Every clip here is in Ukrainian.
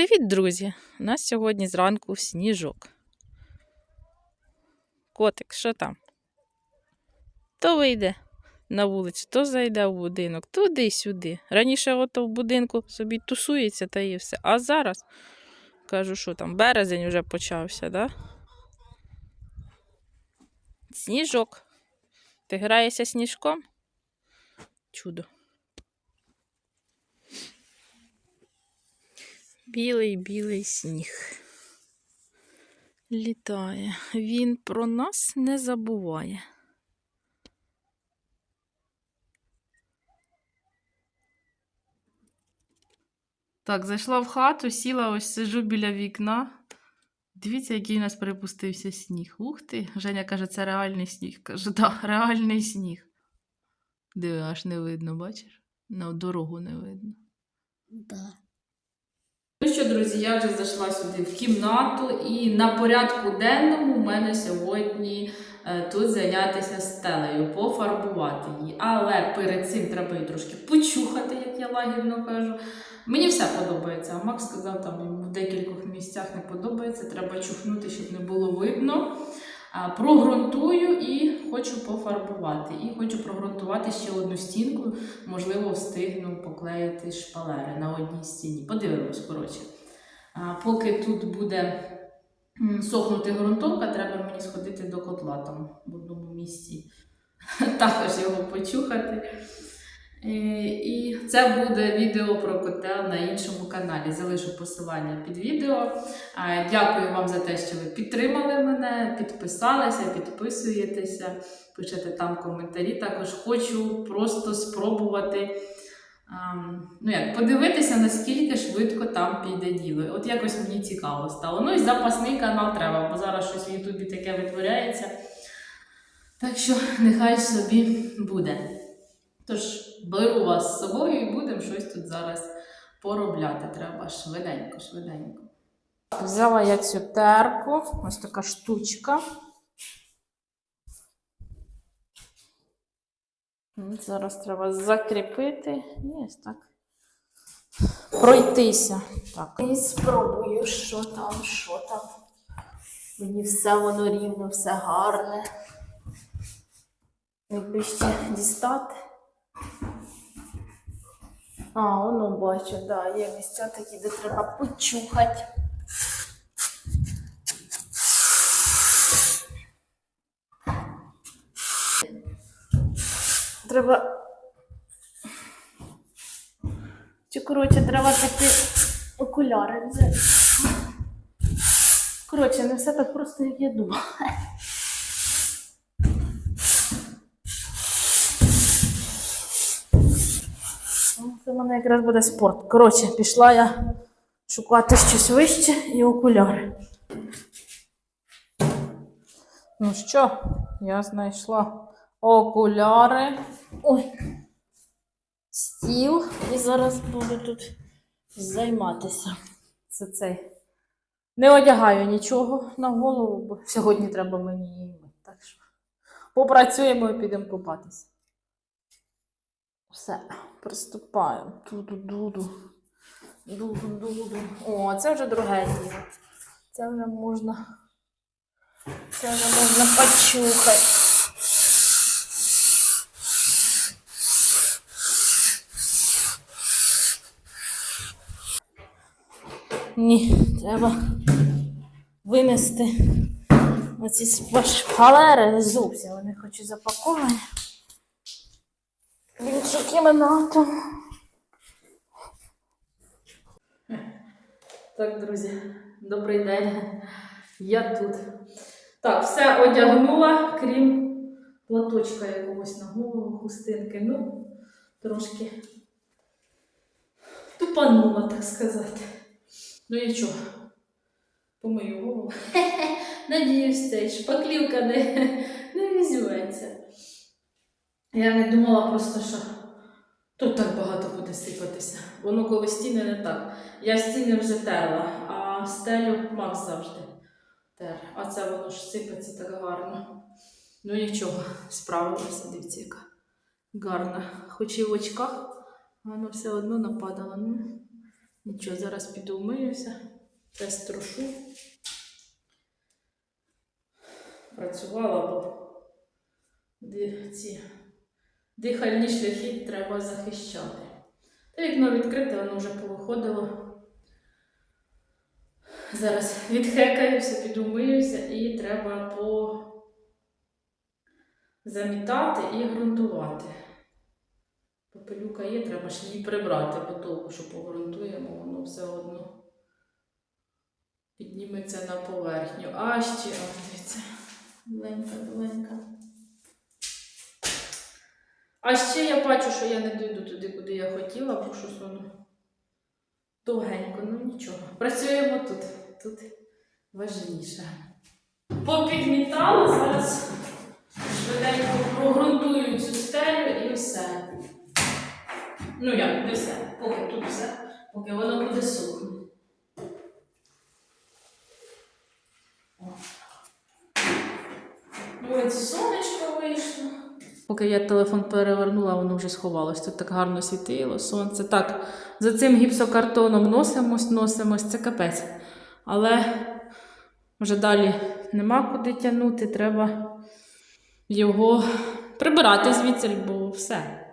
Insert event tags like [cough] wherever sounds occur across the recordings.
Привіт, друзі! У нас сьогодні зранку сніжок. Котик, що там? То вийде на вулицю, то зайде в будинок, туди й сюди. Раніше ото в будинку собі тусується та і все. А зараз кажу, що там, березень вже почався, да? Сніжок. Ти граєшся сніжком? Чудо. Білий білий сніг. Літає. Він про нас не забуває. Так, зайшла в хату, сіла, ось сижу біля вікна. Дивіться, який у нас перепустився сніг. Ух ти! Женя каже, це реальний сніг. Кажу, так, реальний сніг. Диви, аж не видно, бачиш? На дорогу не видно. Да. Ну що, друзі, я вже зайшла сюди в кімнату, і на порядку денному у мене сьогодні е, тут зайнятися стелею, пофарбувати її. Але перед цим треба її трошки почухати, як я лагідно кажу. Мені все подобається. А Макс сказав, там йому в декількох місцях не подобається, треба чухнути, щоб не було видно. Прогрунтую і хочу пофарбувати. І хочу прогрунтувати ще одну стінку. Можливо, встигну поклеїти шпалери на одній стіні. Подивимось, коротше. А, Поки тут буде сохнути ґрунтовка, треба мені сходити до котла там в одному місці. [laughs] Також його почухати. Е, І це буде відео про котел на іншому каналі. Залишу посилання під відео. Дякую вам за те, що ви підтримали мене, підписалися, підписуєтеся, пишете там коментарі. Також хочу просто спробувати ну як, подивитися, наскільки швидко там піде діло. От якось мені цікаво стало. Ну і запасний канал треба, бо зараз щось в Ютубі таке витворяється. Так що нехай собі буде. Тож беру вас з собою і будемо щось тут зараз поробляти. Треба швиденько, швиденько. Взяла я цю терку, ось така штучка. Зараз треба закріпити і ось так пройтися. Так. І спробую, що там, що там. Мені все воно рівно, все гарне. Якби ще дістати. А, воно бачу, да, є місця такі, де треба почухати. Треба. Чи, коротше, треба такі окуляри взяти. Коротше, не все так просто, як я думала. Це в мене якраз буде спорт. Коротше, пішла я шукати щось вище і окуляри. Ну що, я знайшла окуляри. Ой. Стіл. І зараз буду тут займатися. Це цей. Не одягаю нічого на голову, бо сьогодні треба мені її. Так що попрацюємо і підемо купатися. Все, приступаємо. Дуду-дуду. Дуду-дуду. О, це вже друге діло. Це вже можна. Це вже можна почухати. Ні, треба винести оці шпалери зовсім. Вони хоч і запаковані. В іншу кімнату. Так, друзі, добрий день. Я тут. Так, все одягнула, крім платочка якогось на голову, хустинки. Ну, трошки тупанула, так сказати. Ну нічого, помию голову. [laughs] Надіюсь, цей шпаклівка не, не візюється. Я не думала просто, що тут так багато буде сипатися. Воно коли стіни не так. Я стіни вже терла, а стелю Макс завжди тер. А це воно ж сипеться так гарно. Ну нічого, справилася, дивіться, яка гарна. Хоч і в очках, воно все одно нападало. Ну, Нічого, зараз піду вмиюся, це струшу. Працювала, бо ці дихальні шляхи треба захищати. Та вікно відкрите, воно вже повиходило. Зараз відхекаюся, піду вмиюся і треба по замітати і ґрунтувати. Попелюка є, треба ж її прибрати, бо того, що погрунтуємо, воно все одно підніметься на поверхню. А ще, о, дивіться, маленька, маленька. А ще я бачу, що я не дойду туди, куди я хотіла, бо щось воно довгенько, ну нічого. Працюємо тут. Тут важніше. Попідмітала, зараз швиденько прогрунтую цю стелю і все. Ну як, не все. Поки тут все, поки воно буде сухне. О. Ось сонечко вийшло. Поки я телефон перевернула, воно вже сховалось. Тут так гарно світило, сонце. Так, за цим гіпсокартоном носимось, носимось, це капець. Але вже далі нема куди тягнути, треба його прибирати звідси, бо все.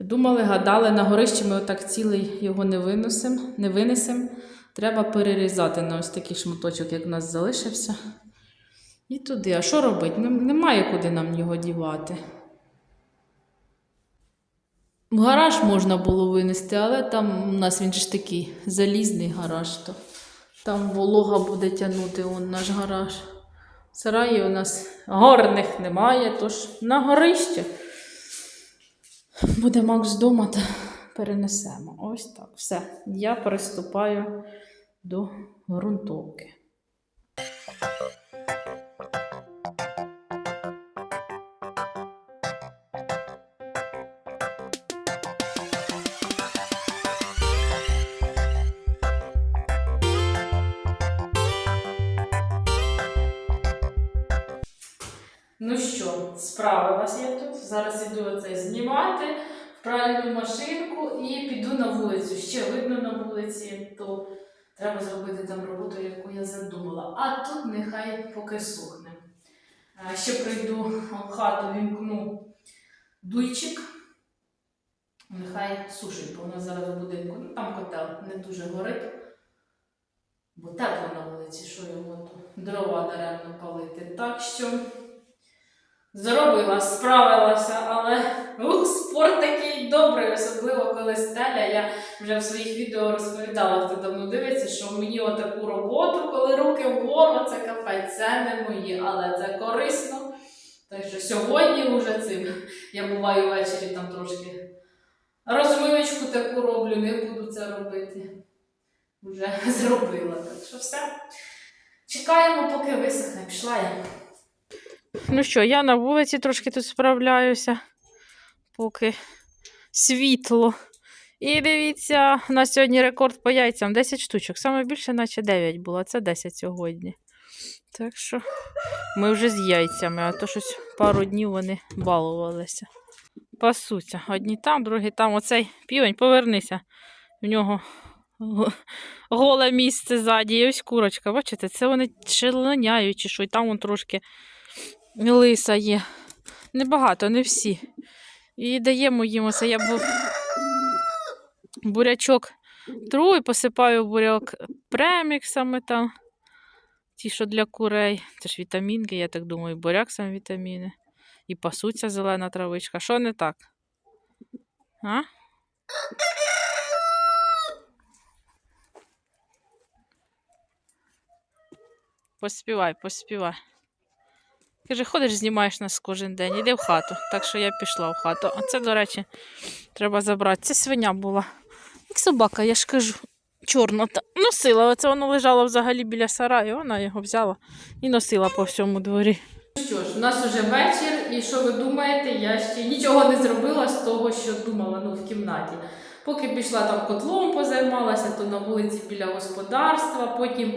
Думали, гадали, на горищі ми отак цілий його не виносимо, не винесемо. Треба перерізати на ось такий шматочок, як у нас залишився. І туди. А що робити? Немає куди нам його дівати. В гараж можна було винести, але там у нас він ж такий залізний гараж, то там волога буде тягнути он наш гараж. Сараї у нас горних немає, тож на горище. Буде Макс вдома, та перенесемо. Ось так. Все. Я приступаю до ґрунтовки. Ну що, справилась я тут. Зараз іду оце знімати в пральну машинку і піду на вулицю. Ще видно на вулиці, то треба зробити там роботу, яку я задумала. А тут нехай поки сухне. Ще прийду в хату, вімкну дуйчик. Нехай сушить, бо у нас зараз в будинку. Ну там котел не дуже горить. Бо тепло на вулиці, що його дрова даремно палити. Так що зробила, справилася, але ух, спорт такий добрий, особливо коли стеля. Я вже в своїх відео розповідала, хто давно дивиться, що мені отаку роботу, коли руки вгору, це капець, це не мої, але це корисно. Так що сьогодні вже цим я буваю ввечері там трошки розмивочку таку роблю, не буду це робити. Вже [laughs] зробила. Так що все. Чекаємо, поки висохне. Пішла я. Ну що, я на вулиці трошки тут справляюся, поки світло. І дивіться, у нас сьогодні рекорд по яйцям 10 штучок. Саме більше, наче 9 було, це 10 сьогодні. Так що ми вже з яйцями, а то щось пару днів вони балувалися. Пасуться. Одні там, другі там. Оцей півень, повернися. В нього голе місце ззаді. І ось курочка. Бачите, це вони чи що, і там вон трошки лиса є. Небагато, не всі. І даємо їм оце я бу... бурячок тру посипаю буряк преміксами там. Ті, що для курей. Це ж вітамінки, я так думаю, буряк сам вітаміни. І пасуться зелена травичка. Що не так? А? Поспівай, поспівай. Каже, ходиш, знімаєш нас кожен день, іди в хату. Так що я пішла в хату. А це, до речі, треба забрати. Це свиня була. Як собака, я ж кажу, чорна та носила. Оце воно лежало взагалі біля сараю. Вона його взяла і носила по всьому дворі. Що ж, у нас уже вечір, і що ви думаєте, я ще нічого не зробила з того, що думала ну, в кімнаті. Поки пішла там котлом позаймалася, то на вулиці біля господарства, потім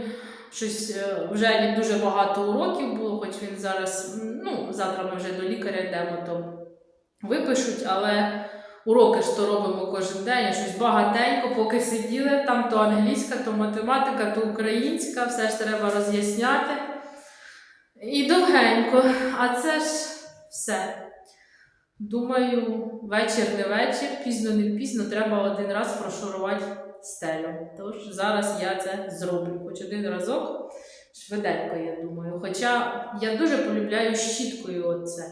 щось е, вже дуже багато уроків було, хоч він зараз, ну, завтра ми вже до лікаря йдемо, то випишуть, але уроки ж то робимо кожен день, щось багатенько, поки сиділи, там то англійська, то математика, то українська, все ж треба роз'ясняти. І довгенько, а це ж все. Думаю, вечір не вечір, пізно не пізно, треба один раз прошурувати стелю. Тож зараз я це зроблю. Хоч один разок, швиденько, я думаю. Хоча я дуже полюбляю щіткою оце.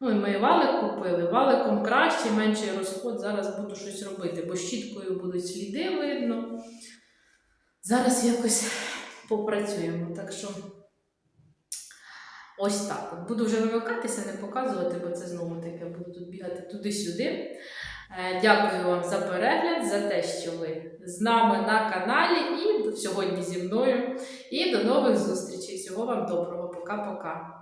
Ну, і ми валик купили. Валиком краще, менший розход. Зараз буду щось робити, бо щіткою будуть сліди видно. Зараз якось попрацюємо. Так що ось так. Буду вже вимикатися, не показувати, бо це знову таке буду тут бігати туди-сюди. Е, Дякую вам за перегляд, за те, що ви з нами на каналі і сьогодні зі мною. І до нових зустрічей. Всього вам доброго. Пока-пока.